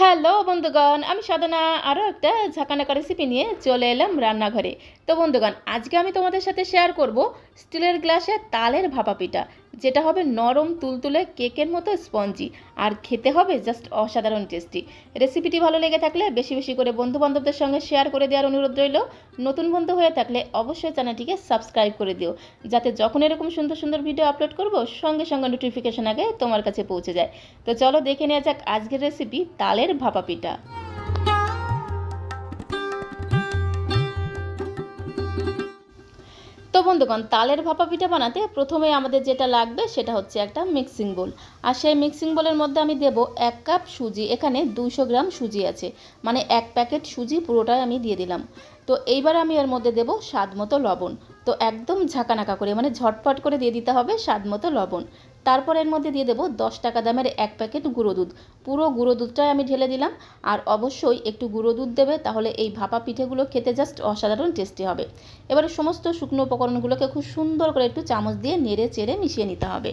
Hello বন্ধুগণ, আমি সাধনা। আরও একটা ঝাঁকানাকা রেসিপি নিয়ে চলে এলাম রান্নাঘরে। তো বন্ধুগণ, আজকে আমি তোমাদের সাথে শেয়ার করব স্টিলের গ্লাসে তালের ভাপা পিঠা। যেটা হবে নরম তুলতুলে কেকের মতো স্পঞ্জি, আর খেতে হবে জাস্ট অসাধারণ টেস্টি রেসিপিটি ভালো লেগে থাকলে বেশি বেশি করে বন্ধু বান্ধবদের সঙ্গে শেয়ার করে দেওয়ার অনুরোধ রইল। নতুন বন্ধু হয়ে থাকলে অবশ্যই চ্যানেলটিকে সাবস্ক্রাইব করে দিও, যাতে যখন এরকম সুন্দর সুন্দর ভিডিও আপলোড করব, সঙ্গে সঙ্গে নোটিফিকেশন আগে তোমার কাছে পৌঁছে যায়। তো চলো দেখে নেওয়া যাক আজকের রেসিপি তালের ভাপা পিঠা। তো বন্ধুগণ, তালের ভাপা পিঠা বানাতে প্রথমে আমাদের যেটা লাগবে সেটা হচ্ছে একটা মিক্সিং বোল আর সেই মিক্সিং বোলের মধ্যে আমি দেব এক কাপ সুজি, এখানে দুশো গ্রাম সুজি আছে। মানে এক প্যাকেট সুজি পুরোটাই আমি দিয়ে দিলাম। তো এইবার আমি এর মধ্যে দেব স্বাদ মতো লবণ। তো একদম ঝাঁকানাকা করে মানে ঝটপট করে দিয়ে দিতে হবে স্বাদ মতো লবণ। তারপর এর মধ্যে দিয়ে দেবো দশ টাকা দামের এক প্যাকেট গুঁড়ো দুধ। পুরো গুঁড়ো দুধটাই আমি ঢেলে দিলাম। আর অবশ্যই একটু গুঁড়ো দুধ দেবে, তাহলে এই ভাপা পিঠেগুলো খেতে জাস্ট অসাধারণ টেস্টি হবে। এবারে সমস্ত শুকনো উপকরণগুলোকে খুব সুন্দর করে একটু চামচ দিয়ে নেড়ে চেড়ে মিশিয়ে নিতে হবে।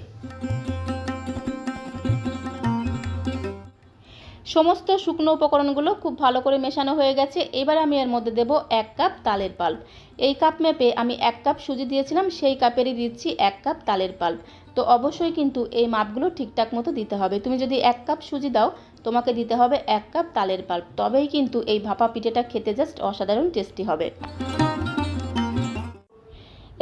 সমস্ত শুকনো উপকরণগুলো খুব ভালো করে মেশানো হয়ে গেছে। এবার আমি এর মধ্যে দেব এক কাপ তালের পাল্প এই কাপ মেপে আমি এক কাপ সুজি দিয়েছিলাম, সেই কাপেরই দিচ্ছি এক কাপ তালের পাল্প তো অবশ্যই কিন্তু এই মাপগুলো ঠিকঠাক মতো দিতে হবে। তুমি যদি এক কাপ সুজি দাও, তোমাকে দিতে হবে এক কাপ তালের পাল্প তবেই কিন্তু এই ভাপা পিঠেটা খেতে জাস্ট অসাধারণ টেস্টি হবে।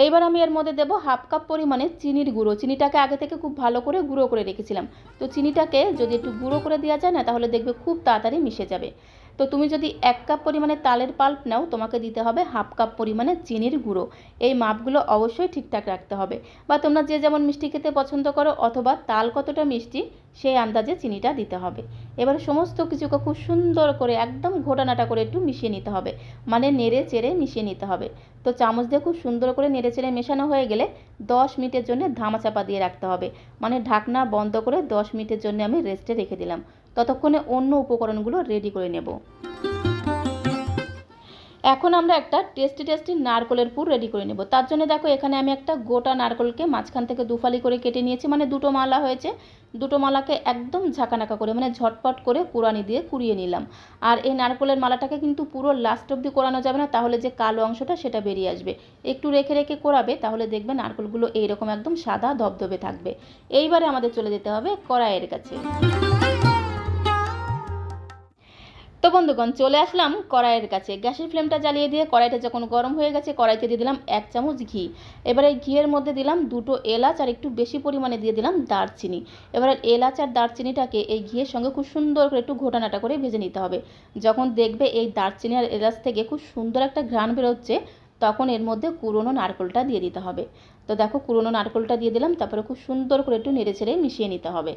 এইবার আমি এর মধ্যে দেবো হাফ কাপ পরিমাণে চিনির গুঁড়ো। চিনিটাকে আগে থেকে খুব ভালো করে গুঁড়ো করে রেখেছিলাম। তো চিনিটাকে যদি একটু গুঁড়ো করে দেওয়া যায় না, তাহলে দেখবে খুব তাড়াতাড়ি মিশে যাবে। তো তুমি যদি এক কাপ পরিমাণে তালের পাল্প নাও, তোমাকে দিতে হবে হাফ কাপ পরিমাণে চিনির গুঁড়ো। এই মাপগুলো অবশ্যই ঠিকঠাক রাখতে হবে। বা তোমরা যে যেমন মিষ্টি খেতে পছন্দ করো অথবা তাল কতটা মিষ্টি, সেই আন্দাজে চিনিটা দিতে হবে। এবার সমস্ত কিছুকে খুব সুন্দর করে একদম ঘোটানাটা করে একটু মিশিয়ে নিতে হবে। মানে নেড়ে চেড়ে মিশিয়ে নিতে হবে। তো চামচ দিয়ে খুব সুন্দর করে নেড়ে চেড়ে মেশানো হয়ে গেলে দশ মিনিটের জন্য ধামাচাপা দিয়ে রাখতে হবে। মানে ঢাকনা বন্ধ করে দশ মিনিটের জন্য আমি রেস্টে রেখে দিলাম। ততক্ষণে অন্য উপকরণগুলো রেডি করে নেব। এখন আমরা একটা টেস্টি টেস্টি নারকলের পুর রেডি করে নেব। তার জন্য দেখো, এখানে আমি একটা গোটা নারকলকে মাঝখান থেকে দুফালি করে কেটে নিয়েছি। মানে দুটো মালা হয়েছে। দুটো মালাকে একদম ঝাঁকানাকা করে মানে ঝটপট করে কুড়ানি দিয়ে কুড়িয়ে নিলাম। আর এই নারকলের মালাটাকে কিন্তু পুরো লাস্ট অবধি কোরানো যাবে না, তাহলে যে কালো অংশটা সেটা বেরিয়ে আসবে। একটু রেখে রেখে কোরাবে, তাহলে দেখবে নারকলগুলো এইরকম একদম সাদা ধবধবে থাকবে। এইবারে আমাদের চলে যেতে হবে কড়াইয়ের কাছে। তো বন্ধুগণ, চলে আসলাম কড়াইয়ের কাছে। গ্যাসের ফ্লেমটা জ্বালিয়ে দিয়ে কড়াইটা যখন গরম হয়ে গেছে, কড়াইতে দিয়ে দিলাম এক চামচ ঘি। এবারে ঘিয়ের মধ্যে দিলাম দুটো এলাচ আর একটু বেশি পরিমাণে দিয়ে দিলাম দারচিনি। এবারে এলাচ আর দারচিনিটাকে এই ঘিয়ের সঙ্গে খুব সুন্দর করে একটু ঘোটানাটা করে ভেজে নিতে হবে। যখন দেখবে এই দারচিনি আর এলাচ থেকে খুব সুন্দর একটা ঘ্রাণ বেরোচ্ছে, তখন এর মধ্যে কুড়োনো নারকলটা দিয়ে দিতে হবে। তো দেখো, কুড়োনো নারকলটা দিয়ে দিলাম, তারপরে খুব সুন্দর করে একটু নেড়ে ছেড়ে মিশিয়ে নিতে হবে।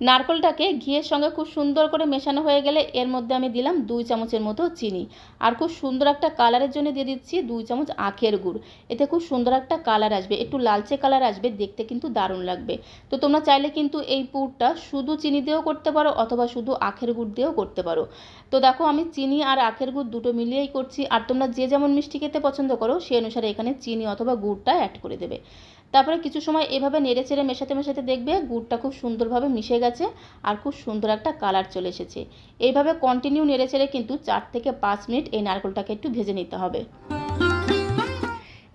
নারকলটাকে ঘিয়ের সঙ্গে খুব সুন্দর করে মেশানো হয়ে গেলে এর মধ্যে আমি দিলাম দুই চামচের মতো চিনি। আর খুব সুন্দর একটা কালারের জন্য দিয়ে দিচ্ছি দুই চামচ আখের গুড়। এতে খুব সুন্দর একটা কালার আসবে, একটু লালচে কালার আসবে, দেখতে কিন্তু দারুণ লাগবে। তো তোমরা চাইলে কিন্তু এই পুরটা শুধু চিনি দিয়েও করতে পারো অথবা শুধু আখের গুড় দিয়েও করতে পারো। তো দেখো আমি চিনি আর আখের গুড় দুটো মিলিয়েই করছি, আর তোমরা যে যেমন মিষ্টি খেতে পছন্দ করো, সেই অনুসারে এখানে চিনি অথবা গুড়টা অ্যাড করে দেবে। তারপরে কিছু সময় এভাবে নেড়ে চেড়ে মেশাতে মেশাতে দেখবে গুড়টা খুব সুন্দরভাবে মিশে গেছে আর খুব সুন্দর একটা কালার চলে এসেছে। এইভাবে কন্টিনিউ নেড়ে চেড়ে কিন্তু চার থেকে পাঁচ মিনিট এই নারকেলটাকে একটু ভেজে নিতে হবে।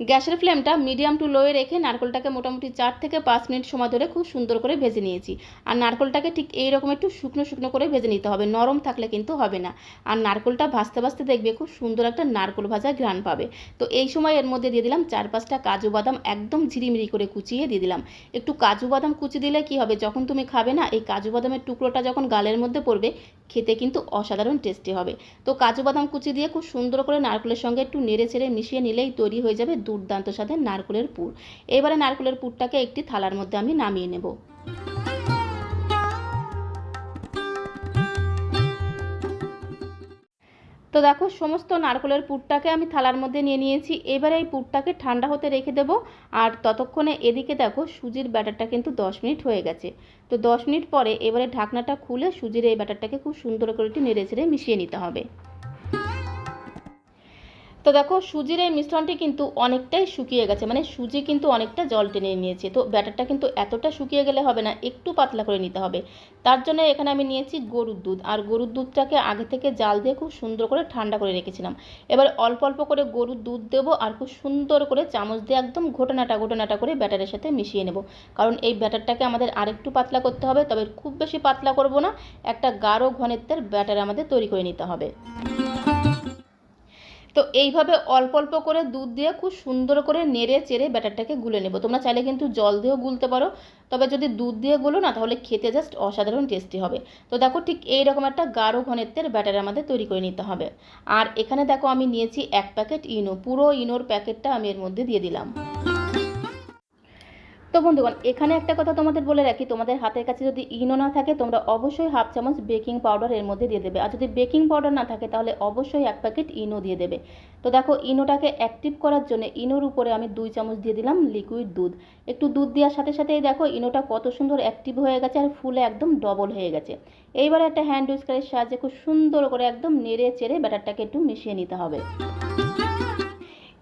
গ্যাসের ফ্লেমটা মিডিয়াম টু লোয়ে রেখে নারকলটাকে মোটামুটি চার থেকে পাঁচ মিনিট সময় ধরে খুব সুন্দর করে ভেজে নিয়েছি। আর নারকলটাকে ঠিক এই রকম একটু শুকনো শুকনো করে ভেজে নিতে হবে, নরম থাকলে কিন্তু হবে না। আর নারকলটা ভাজতে ভাজতে দেখবে খুব সুন্দর একটা নারকল ভাজা ঘ্রাণ পাবে। তো এই সময় এর মধ্যে দিয়ে দিলাম চার পাঁচটা কাজু বাদাম একদম ঝিরিমিরি করে কুচিয়ে দিয়ে দিলাম। একটু কাজু বাদাম কুচি দিলে কি হবে? যখন তুমি খাবে না, এই কাজু বাদামের টুকরোটা যখন গালের মধ্যে পড়বে খেতে কিন্তু অসাধারণ টেস্টি হবে। তো কাজু বাদাম কুচি দিয়ে খুব সুন্দর করে নারকেলের সঙ্গে একটু নেড়ে ছেড়ে মিশিয়ে নিলেই তৈরি হয়ে যাবে দুর্দান্ত স্বাদের নারকেলের পুর। এবারে নারকেলের পুরটাকে একটি থালার মধ্যে আমি নামিয়ে নেব। তো দেখো, সমস্ত নারকলের পুরটাকে আমি থালার মধ্যে নিয়ে নিয়েছি। এবারে এই পুরটাকে ঠান্ডা হতে রেখে দেব। আর ততক্ষণে এদিকে দেখো, সুজির ব্যাটারটা কিন্তু দশ মিনিট হয়ে গেছে। তো দশ মিনিট পরে এবারে ঢাকনাটা খুলে সুজির এই ব্যাটারটাকে খুব সুন্দর করে একটু নেড়ে ছেড়ে মিশিয়ে নিতে হবে। তো দেখো, সুজির এই মিশ্রণটি কিন্তু অনেকটাই শুকিয়ে গেছে। মানে সুজি কিন্তু অনেকটা জল টেনে নিয়েছে। তো ব্যাটারটা কিন্তু এতটা শুকিয়ে গেলে হবে না, একটু পাতলা করে নিতে হবে। তার জন্য এখানে আমি নিয়েছি গরুর দুধ। আর গরুর দুধটাকে আগে থেকে জাল দিয়ে খুব সুন্দর করে ঠান্ডা করে রেখেছিলাম। এবার অল্প অল্প করে গরুর দুধ দেবো আর খুব সুন্দর করে চামচ দিয়ে একদম ঘটনাটা ঘটনাটা করে ব্যাটারের সাথে মিশিয়ে নেব। কারণ এই ব্যাটারটাকে আমাদের আরেকটু পাতলা করতে হবে, তবে খুব বেশি পাতলা করব না। একটা গাঢ় ঘনত্বের ব্যাটার আমাদের তৈরি করে নিতে হবে। তো এইভাবে অল্প অল্প করে দুধ দিয়ে খুব সুন্দর করে নেড়ে চেড়ে ব্যাটারটাকে গুলে নেব। তোমরা চাইলে কিন্তু জল দিয়েও গুলতে পারো, তবে যদি দুধ দিয়ে গুলো না, তাহলে খেতে জাস্ট অসাধারণ টেস্টি হবে। তো দেখো ঠিক এইরকম একটা গাঢ় ঘনত্বের ব্যাটার আমাদের তৈরি করে নিতে হবে। আর এখানে দেখো আমি নিয়েছি এক প্যাকেট ইনো, পুরো ইনোর প্যাকেটটা আমি এর মধ্যে দিয়ে দিলাম। তো বন্ধুগণ, এখানে একটা কথা তোমাদের বলে রাখি, তোমাদের হাতের কাছে যদি ইনো না থাকে, তোমরা অবশ্যই হাফ চামচ বেকিং পাউডার এর মধ্যে দিয়ে দেবে। আর যদি বেকিং পাউডার না থাকে, তাহলে অবশ্যই এক প্যাকেট ইনো দিয়ে দেবে। তো দেখো, ইনোটাকে অ্যাক্টিভ করার জন্য ইনোর উপরে আমি দুই চামচ দিয়ে দিলাম লিকুইড দুধ। একটু দুধ দেওয়ার সাথে সাথেই দেখো, ইনোটা কত সুন্দর অ্যাক্টিভ হয়ে গেছে আর ফুলে একদম ডবল হয়ে গেছে। এইবার একটা হ্যান্ড উইস্কারের সাহায্যে খুব সুন্দর করে একদম নেড়ে চেড়ে ব্যাটারটাকে একটু মিশিয়ে নিতে হবে।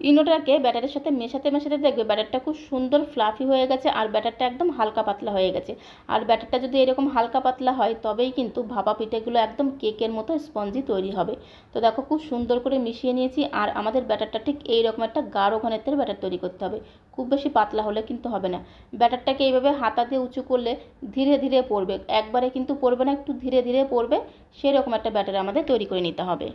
ইনোটাকে ব্যাটারের সাথে মেশাতে মেশাতে দেখবে ব্যাটারটা খুব সুন্দর ফ্লাফি হয়ে গেছে আর ব্যাটারটা একদম হালকা পাতলা হয়ে গেছে। আর ব্যাটারটা যদি এরকম হালকা পাতলা হয়, তবেই কিন্তু ভাপা পিঠেগুলো একদম কেকের মতো স্পঞ্জি তৈরি হবে। তো দেখো খুব সুন্দর করে মিশিয়ে নিয়েছি আর আমাদের ব্যাটারটা ঠিক এইরকম একটা গাঢ় ঘনত্বের ব্যাটার তৈরি করতে হবে। খুব বেশি পাতলা হলে কিন্তু হবে না। ব্যাটারটাকে এইভাবে হাতা দিয়ে উঁচু করলে ধীরে ধীরে পড়বে। একবারে কিন্তু পড়বে না, একটু ধীরে ধীরে পড়বে। সেরকম একটা ব্যাটার আমাদের তৈরি করে নিতে হবে।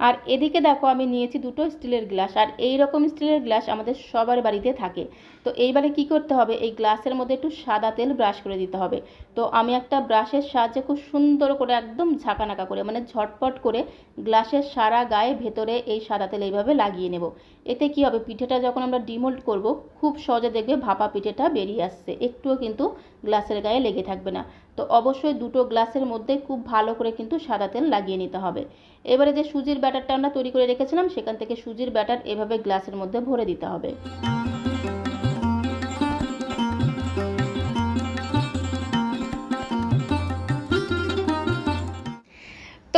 আর এদিকে দেখো আমি নিয়েছি দুটো স্টিলের গ্লাস, আর এই রকম স্টিলের গ্লাস আমাদের সবার বাড়িতে থাকে। তো এইবারে কি করতে হবে? এই গ্লাসের মধ্যে একটু সাদা তেল ব্রাশ করে দিতে হবে। তো আমি একটা ব্রাশের সাহায্যে খুব সুন্দর করে একদম ঝাঁকানাকা করে মানে ঝটপট করে গ্লাসের সারা গায়ে ভেতরে এই সাদা তেল এইভাবে লাগিয়ে নেব। এতে কি হবে? পিঠেটা যখন আমরা ডিমোল্ড করব, খুব সহজে দেখবে ভাপা পিঠেটা বেরিয়ে আসছে। একটুও কিন্তু গ্লাসের গায়ে লেগে থাকবে না। তো অবশ্যই দুটো গ্লাসের মধ্যে খুব ভালো করে কিন্তু সাদা তেল লাগিয়ে নিতে হবে। এবারে যে সুজির ব্যাটারটা আমরা তৈরি করে রেখেছিলাম, সেখান থেকে সুজির ব্যাটার এভাবে গ্লাসের মধ্যে ভরে দিতে হবে।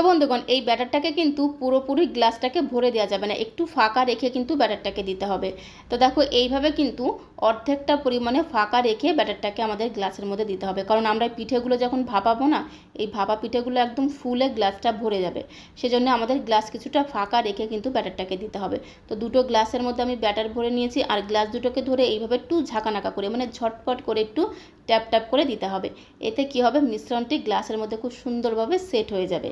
তো বন্ধুগণ, এই ব্যাটারটাকে কিন্তু পুরোপুরি গ্লাসটাকে ভরে দেওয়া যাবে না। একটু ফাঁকা রেখে কিন্তু ব্যাটারটাকে দিতে হবে। তো দেখো, এইভাবে কিন্তু অর্ধেকটা পরিমাণে ফাঁকা রেখে ব্যাটারটাকে আমাদের গ্লাসের মধ্যে দিতে হবে। কারণ আমরা পিঠেগুলো যখন ভাপাবো না, এই ভাপা পিঠেগুলো একদম ফুলে গ্লাসটা ভরে যাবে। সেজন্য আমাদের গ্লাস কিছুটা ফাঁকা রেখে কিন্তু ব্যাটারটাকে দিতে হবে। তো দুটো গ্লাসের মধ্যে আমি ব্যাটার ভরে নিয়েছি, আর গ্লাস দুটোকে ধরে এইভাবে একটু ঝাঁকানাকা করে মানে ঝটপট করে একটু ট্যাপ ট্যাপ করে দিতে হবে। এতে কি হবে? মিশ্রণটি গ্লাসের মধ্যে খুব সুন্দরভাবে সেট হয়ে যাবে।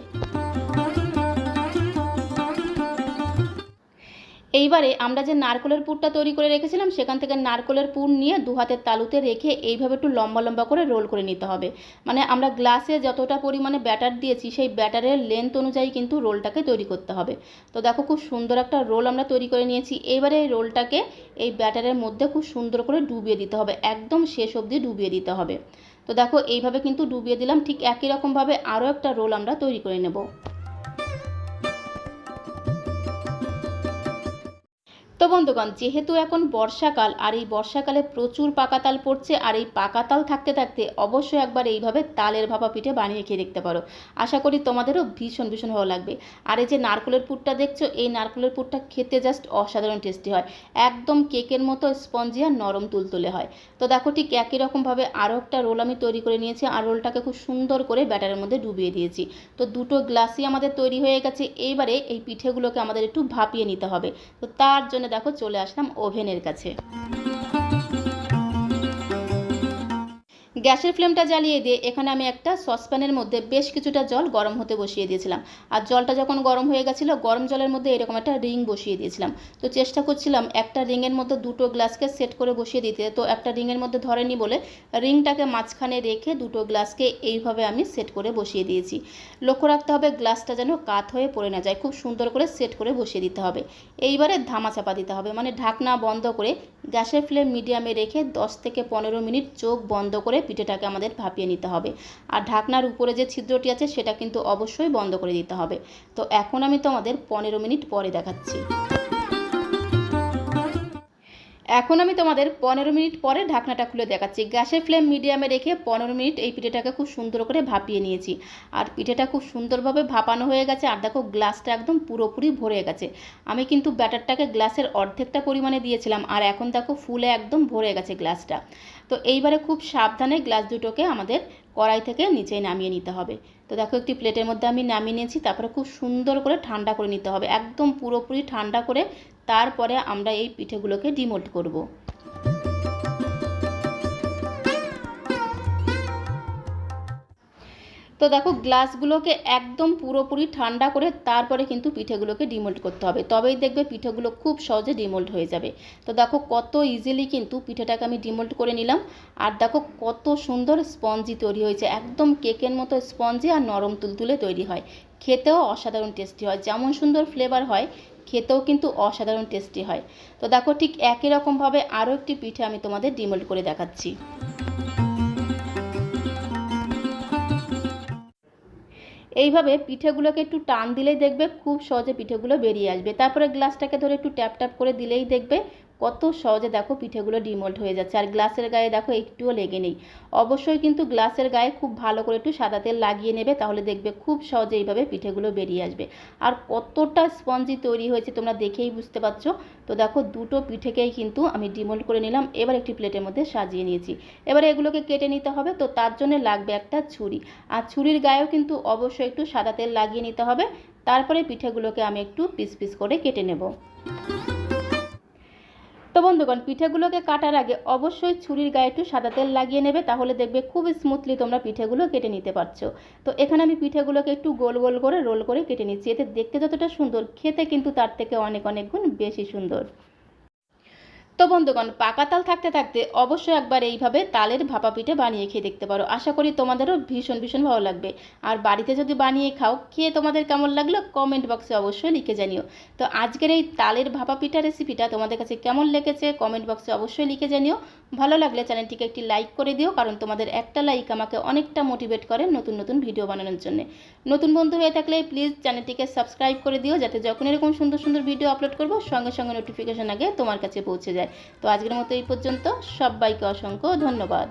এইবারে আমরা যে নারকলের পুরটা তৈরি করে রেখেছিলাম, সেখান থেকে নারকলের পুর নিয়ে দু হাতের তালুতে রেখে এইভাবে একটু লম্বা লম্বা করে রোল করে নিতে হবে। মানে আমরা গ্লাসে যতটা পরিমাণে ব্যাটার দিয়েছি, সেই ব্যাটারের লেন্থ অনুযায়ী কিন্তু রোলটাকে তৈরি করতে হবে। তো দেখো খুব সুন্দর একটা রোল আমরা তৈরি করে নিয়েছি। এবারে এই রোলটাকে এই ব্যাটারের মধ্যে খুব সুন্দর করে ডুবিয়ে দিতে হবে, একদম শেষ অবধি ডুবিয়ে দিতে হবে। তো দেখো, এইভাবে কিন্তু ডুবিয়ে দিলাম। ঠিক একই রকমভাবে আরও একটা রোল আমরা তৈরি করে নেব। তো বন্ধুগণ যেহেতু এখন বর্ষাকাল, আর এই বর্ষাকালে প্রচুর পাকা তাল পড়ছে, আর এই পাকা তাল থাকতে থাকতে অবশ্যই একবার এইভাবে তালের ভাপা পিঠে বানিয়ে খেয়ে দেখতে পারো। আশা করি তোমাদেরও ভীষণ ভীষণ ভালো লাগবে। আর এই যে নারকলের পুরটা দেখছ, এই নারকলের পুরটা খেতে জাস্ট অসাধারণ টেস্টি হয়। একদম কেকের মতো স্পঞ্জি আর নরম তুলতুলে হয়। তো দেখো ঠিক একই রকমভাবে আরও একটা রোল আমি তৈরি করে নিয়েছি, আর রোলটাকে খুব সুন্দর করে ব্যাটারের মধ্যে ডুবিয়ে দিয়েছি। তো দুটো গ্লাসই আমাদের তৈরি হয়ে গেছে, এইবারে এই পিঠেগুলোকে আমাদের একটু ভাপিয়ে নিতে হবে। তো তার জন্য দেখো চলে আসলাম ওভেনের কাছে। গ্যাসের ফ্লেমটা জ্বালিয়ে দিয়ে এখানে আমি একটা সসপ্যানের মধ্যে বেশ কিছুটা জল গরম হতে বসিয়ে দিয়েছিলাম। আর জলটা যখন গরম হয়ে গেছিল, গরম জলের মধ্যে এরকম একটা রিং বসিয়ে দিয়েছিলাম। তো চেষ্টা করছিলাম একটা রিংয়ের মধ্যে দুটো গ্লাসকে সেট করে বসিয়ে দিতে। তো একটা রিংয়ের মধ্যে ধরেনি বলে রিংটাকে মাঝখানে রেখে দুটো গ্লাসকে এইভাবে আমি সেট করে বসিয়ে দিয়েছি। লক্ষ্য রাখতে হবে গ্লাসটা যেন কাত হয়ে পড়ে না যায়। খুব সুন্দর করে সেট করে বসিয়ে দিতে হবে। এইবারে ধামা চাপা দিতে হবে। মানে ঢাকনা বন্ধ করে গ্যাসের ফ্লেম মিডিয়ামে রেখে দশ থেকে পনেরো মিনিট চোখ বন্ধ করে পিঠেটাকে আমাদের ভাপিয়ে নিতে হবে। আর ঢাকনার উপরে যে ছিদ্রটি আছে, সেটা কিন্তু অবশ্যই বন্ধ করে দিতে হবে। তো এখন আমি তোমাদের পনেরো মিনিট পরে দেখাচ্ছি। এখন আমি তোমাদের পনেরো মিনিট পরে ঢাকনাটা খুলে দেখাচ্ছি। গ্যাসের ফ্লেম মিডিয়ামে রেখে পনেরো মিনিট এই পিঠেটাকে খুব সুন্দর করে ভাপিয়ে নিয়েছি। আর পিঠেটা খুব সুন্দরভাবে ভাপানো হয়ে গেছে আর দেখো গ্লাসটা একদম পুরোপুরি ভরে গেছে। আমি কিন্তু ব্যাটারটাকে গ্লাসের অর্ধেকটা পরিমাণে দিয়েছিলাম আর এখন দেখো ফুলে একদম ভরে গেছে গ্লাসটা। তো এইবারে খুব সাবধানে গ্লাস দুটোকে আমাদের কড়াই থেকে নিচে নামিয়ে নিতে হবে তো দেখো, একটি প্লেটের মধ্যে আমি নামিয়ে নিয়েছি, তারপরে খুব সুন্দর করে ঠান্ডা করে নিতে হবে একদম পুরোপুরি ঠান্ডা করে তারপরে আমরা এই পিঠেগুলোকে ডিমোল্ট করব। তো দেখো গ্লাসগুলোকে একদম পুরোপুরি ঠান্ডা করে তারপরে কিন্তু পিঠেগুলোকে ডিমোল্ড করতে হবে। তবেই দেখবে পিঠেগুলো খুব সহজে ডিমোল্ড হয়ে যাবে। তো দেখো, কত ইজিলি কিন্তু পিঠেটাকে আমি ডিমোল্ড করে নিলাম। আর দেখো, কত সুন্দর স্পঞ্জি তৈরি হয়েছে। একদম কেকের মতো স্পঞ্জি আর নরম তুলতুলে তৈরি হয়। খেতেও অসাধারণ টেস্টি হয়। যেমন সুন্দর ফ্লেভার হয়, খেতেও কিন্তু অসাধারণ টেস্টি হয়। তো দেখো, ঠিক একই রকমভাবে আরও একটি পিঠে আমি তোমাদের ডিমোল্ড করে দেখাচ্ছি। এইভাবে পিঠেগুলোকে একটু টান দিলেই দেখবে খুব সহজে পিঠেগুলো বেরিয়ে আসবে। তারপরে গ্লাসটাকে ধরে একটু ট্যাপ ট্যাপ করে দিলেই দেখবে কত সহজে দেখো পিঠেগুলো ডিমোল্ড হয়ে যাচ্ছে। আর গ্লাসের গায়ে দেখো একটুও লেগে নেই। অবশ্যই কিন্তু গ্লাসের গায়ে খুব ভালো করে একটু সাদা তেল লাগিয়ে নেবে, তাহলে দেখবে খুব সহজে এইভাবে পিঠেগুলো বেরিয়ে আসবে। আর কতটা স্পঞ্জি তৈরি হয়েছে তোমরা দেখেই বুঝতে পারছ। তো দেখো দুটো পিঠেকেই কিন্তু আমি ডিমোল্ড করে নিলাম, এবার একটি প্লেটের মধ্যে সাজিয়ে নিয়েছি। এবারে এগুলোকে কেটে নিতে হবে, তো তার জন্য লাগবে একটা ছুরি। আর ছুরির গায়েও কিন্তু অবশ্যই একটু সাদা তেল লাগিয়ে নিতে হবে, তারপরে পিঠেগুলোকে আমি একটু পিস পিস করে কেটে নেব। তো বন্ধুগণ, পিঠেগুলোকে কাটার আগে অবশ্যই ছুরির গায়ে একটু সাদা তেল লাগিয়ে নেবে, তাহলে দেখবে খুব স্মুথলি তোমরা পিঠেগুলো কেটে নিতে পারছ। তো এখানে আমি পিঠেগুলোকে একটু গোল গোল করে রোল করে কেটে নিচ্ছি। এতে দেখতে যতটা সুন্দর, খেতে কিন্তু তার থেকে অনেক অনেক গুণ বেশি সুন্দর। তো বন্ধুগণ, পাকা তাল থাকতে থাকতে অবশ্যই একবার এইভাবে তালের ভাপা পিঠে বানিয়ে খেয়ে দেখতে পারো। আশা করি তোমাদেরও ভীষণ ভীষণ ভালো লাগবে। আর বাড়িতে যদি বানিয়ে খাও, খেয়ে তোমাদের কেমন লাগল কমেন্ট বক্সে অবশ্যই লিখে জানিও। তো আজকের এই তালের ভাপা পিঠা রেসিপিটা তোমাদের কাছে কেমন লেগেছে কমেন্ট বক্সে অবশ্যই লিখে জানিও। ভালো লাগলে চ্যানেলটিকে একটি লাইক করে দিও, কারণ তোমাদের একটা লাইক আমাকে অনেকটা মোটিভেট করে নতুন নতুন ভিডিও বানানোর জন্য। নতুন বন্ধু হয়ে থাকলে প্লিজ চ্যানেলটিকে সাবস্ক্রাইব করে দিও, যাতে যখন এরকম সুন্দর সুন্দর ভিডিও আপলোড করব, সঙ্গে সঙ্গে নোটিফিকেশন আগে তোমার কাছে পৌঁছে যায়। তো আজকের মতো এই পর্যন্ত সবাইকে অসংখ্য ধন্যবাদ।